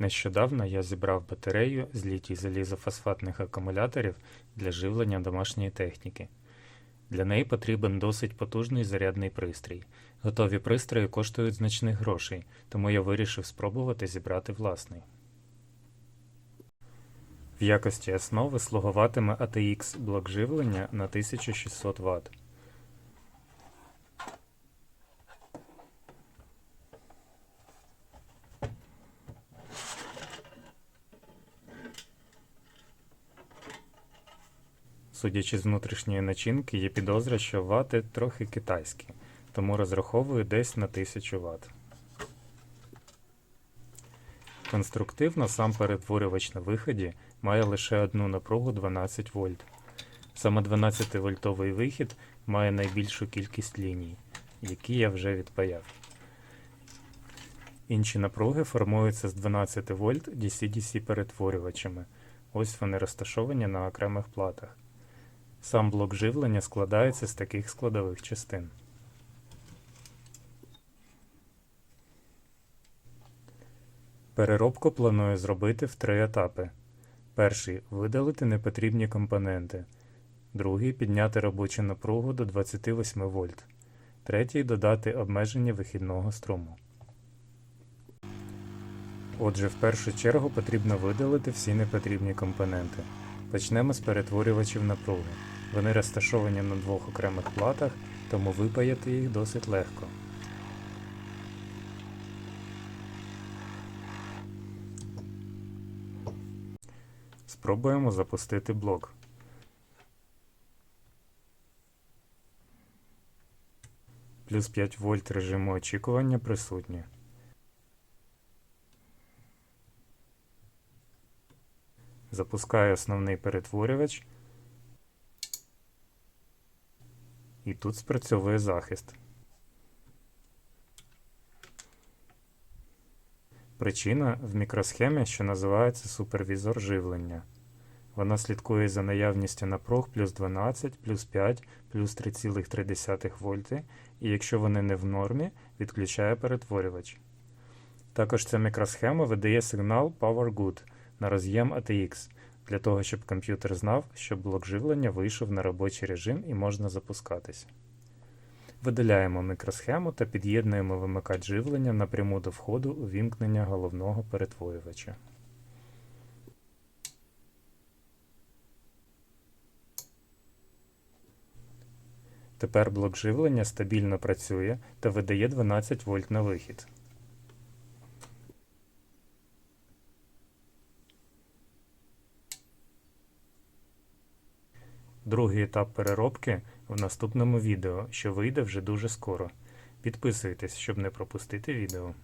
Нещодавно я зібрав батарею з літій залізофосфатних акумуляторів для живлення домашньої техніки. Для неї потрібен досить потужний зарядний пристрій. Готові пристрої коштують значних грошей, тому я вирішив спробувати зібрати власний. В якості основи слугуватиме ATX блок живлення на 1600 Вт. Судячи з внутрішньої начинки, є підозра, що вати трохи китайські, тому розраховую десь на 1000 Вт. Конструктивно сам перетворювач на виході має лише одну напругу 12 вольт. Саме 12-вольтовий вихід має найбільшу кількість ліній, які я вже відпаяв. Інші напруги формуються з 12 вольт DC-DC перетворювачами. Ось вони розташовані на окремих платах. Сам блок живлення складається з таких складових частин. Переробку планую зробити в три етапи. Перший видалити непотрібні компоненти. Другий підняти робочу напругу до 28 вольт. Третій додати обмеження вихідного струму. Отже, в першу чергу потрібно видалити всі непотрібні компоненти. Почнемо з перетворювачів напруги. Вони розташовані на двох окремих платах, тому випаяти їх досить легко. Спробуємо запустити блок. Плюс 5 вольт режиму очікування присутні. Запускаю основний перетворювач. І тут спрацьовує захист. Причина в мікросхемі, що називається супервізор живлення. Вона слідкує за наявністю напруг плюс 12, плюс 5, плюс 3,3 вольти, і якщо вони не в нормі, відключає перетворювач. Також ця мікросхема видає сигнал Power Good на роз'єм ATX, для того, щоб комп'ютер знав, що блок живлення вийшов на робочий режим і можна запускатись. Видаляємо мікросхему та під'єднуємо вимикач живлення напряму до входу у вімкнення головного перетворювача. Тепер блок живлення стабільно працює та видає 12 вольт на вихід. Другий етап переробки в наступному відео, що вийде вже дуже скоро. Підписуйтесь, щоб не пропустити відео.